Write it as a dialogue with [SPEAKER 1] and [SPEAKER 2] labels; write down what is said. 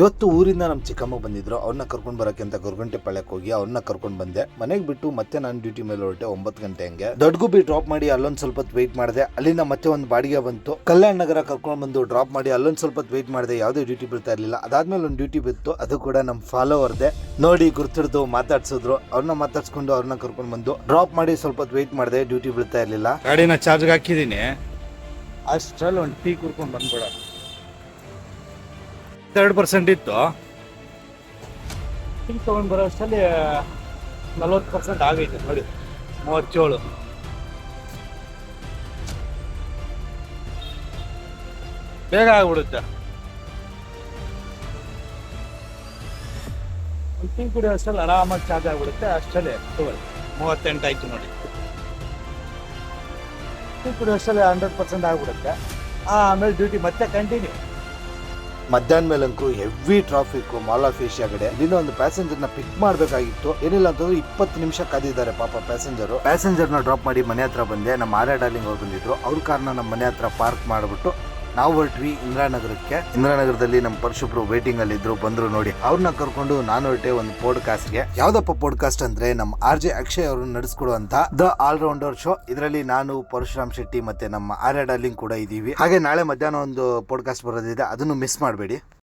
[SPEAKER 1] ಇವತ್ತು ಊರಿಂದ ನಮ್ಮ ಚಿಕ್ಕಮ್ಮ ಬಂದಿದ್ರು. ಅವ್ರನ್ನ ಕರ್ಕೊಂಡು ಬರಕ್ಕೆ ಅಂತ ಗೊರಗುಂಟೆ ಪಳ್ಯಕ್ಕೆ ಹೋಗಿ ಅವ್ರನ್ನ ಕರ್ಕೊಂಡು ಬಂದೆ. ಮನೆಗೆ ಬಿಟ್ಟು ಮತ್ತೆ ನಾನು ಡ್ಯೂಟಿ ಮೇಲೆ ಹೊರಟೆ ಒಂಬತ್ತು ಗಂಟೆ ಹಂಗೆ. ದೊಡ್ಡಗುಬ್ಬಿ ಡ್ರಾಪ್ ಮಾಡಿ ಅಲ್ಲೊಂದು ಸ್ವಲ್ಪ ವೆಯ್ಟ್ ಮಾಡಿದೆ. ಅಲ್ಲಿಂದ ಮತ್ತೆ ಒಂದು ಬಾಡಿಗೆ ಬಂತು. ಕಲ್ಯಾಣ ನಗರ ಕರ್ಕೊಂಡು ಬಂದು ಡ್ರಾಪ್ ಮಾಡಿ ಅಲ್ಲೊಂದು ಸ್ವಲ್ಪ ವೆಯ್ಟ್ ಮಾಡಿದೆ. ಯಾವುದೇ ಡ್ಯೂಟಿ ಬೀಳ್ತಾ ಇರಲಿಲ್ಲ. ಅದಾದ್ಮೇಲೆ ಒಂದು ಡ್ಯೂಟಿ ಬಿತ್ತು. ಅದು ಕೂಡ ನಮ್ಮ ಫಾಲೋವರ್ದೆ ನೋಡಿ ಗುರ್ತಿಡ್ದು ಮಾತಾಡ್ಸಿದ್ರು. ಅವ್ರನ್ನ ಮಾತಾಡ್ಸ್ಕೊಂಡು ಅವ್ರನ್ನ ಕರ್ಕೊಂಡು ಬಂದು ಡ್ರಾಪ್ ಮಾಡಿ ಸ್ವಲ್ಪ ವೆಯ್ಟ್ ಮಾಡಿದೆ. ಡ್ಯೂಟಿ ಬೀಳ್ತಾ ಇರಲಿಲ್ಲ.
[SPEAKER 2] ಗಾಡಿನ ಚಾರ್ಜ್ಗೆ ಹಾಕಿದ್ದೀನಿ. ಅಷ್ಟರಲ್ಲಿ ಒಂದು ಟೀ ಕುರ್ಕೊಂಡು ಬಂದ್ಬಿಡ ಎರಡು ಪರ್ಸೆಂಟ್ ಇತ್ತು. ಟೀ ತೊಗೊಂಡು ಬರೋ ಅಷ್ಟರಲ್ಲಿ ನಲ್ವತ್ತು ಪರ್ಸೆಂಟ್ ಆಗೈತೆ ನೋಡಿ, ಮೂವತ್ತೇಳು. ಬೇಗ ಆಗ್ಬಿಡುತ್ತೆ. ಟೀ ಕುಡಿಯೋ ಅಷ್ಟರಲ್ಲಿ ಆರಾಮಾಗಿ ಚಾರ್ಜ್ ಆಗ್ಬಿಡುತ್ತೆ, ಅಷ್ಟರಲ್ಲಿ ತಗೊಳ್ಳಿ ಮೂವತ್ತೆಂಟು ಆಯ್ತು ನೋಡಿ. ಟೀ ಕುಡಿಯೋ ಅಷ್ಟರಲ್ಲಿ ಹಂಡ್ರೆಡ್ ಪರ್ಸೆಂಟ್ ಆಗ್ಬಿಡುತ್ತೆ. ಆಮೇಲೆ ಡ್ಯೂಟಿ ಮತ್ತೆ ಕಂಟಿನ್ಯೂ
[SPEAKER 1] ಮಧ್ಯಾಹ್ನ ಮೇಲಂತೂ heavy traffic mall of Asia ಕಡೆ ಇಲ್ಲಿನ ಒಂದು ಪ್ಯಾಸೆಂಜರ್ನ ಪಿಕ್ ಮಾಡ್ಬೇಕಾಗಿತ್ತು. ಏನಿಲ್ಲ ಅಂತಂದ್ರೆ ಇಪ್ಪತ್ತು ನಿಮಿಷ ಕಾದಿದ್ದಾರೆ ಪಾಪ ಪ್ಯಾಸೆಂಜರ್ ಪ್ಯಾಸೆಂಜರ್ನ ಡ್ರಾಪ್ ಮಾಡಿ ಮನೆ ಹತ್ರ ಬಂದೆ. ನಮ್ಮ ಆರ್ಯ ಡಾರ್ಲಿಂಗ್ ಅವ್ರು ಬಂದಿದ್ರು. ಅವ್ರ ಕಾರ್ನ ನಮ್ಮ ಮನೆ ಹತ್ರ ಪಾರ್ಕ್ ಮಾಡ್ಬಿಟ್ಟು ನಾವು ಹೊರಟ್ವಿ ಇಂದಿರಾನಗರಕ್ಕೆ. ಇಂದಿರಾನಗರದಲ್ಲಿ ನಮ್ಮ ಪರಶುಬ್ರು ವೇಟಿಂಗ್ ಅಲ್ಲಿ ಇದ್ರು, ಬಂದ್ರು ನೋಡಿ. ಅವ್ರನ್ನ ಕರ್ಕೊಂಡು ನಾನು ಹೊರಟೆ ಒಂದು ಪಾಡ್ಕಾಸ್ಟ್ಗೆ. ಯಾವ್ದಪ್ಪ ಪಾಡ್ಕಾಸ್ಟ್ ಅಂದ್ರೆ ನಮ್ಮ ಆರ್ ಜೆ ಅಕ್ಷಯ್ ಅವರು ನಡೆಸ್ಕೊಡುವಂತ ದ ಆಲ್ ರೌಂಡರ್ ಶೋ ಇದರಲ್ಲಿ ನಾನು, ಪರಶುರಾಮ್ ಶೆಟ್ಟಿ ಮತ್ತೆ ನಮ್ಮ ಆರ್ಯ ಡಾರ್ಲಿಂಗ್ ಕೂಡ ಇದೀವಿ. ಹಾಗೆ ನಾಳೆ ಮಧ್ಯಾಹ್ನ ಒಂದು ಪಾಡ್ಕಾಸ್ಟ್ ಬರೋದಿದೆ, ಅದನ್ನು ಮಿಸ್ ಮಾಡಬೇಡಿ.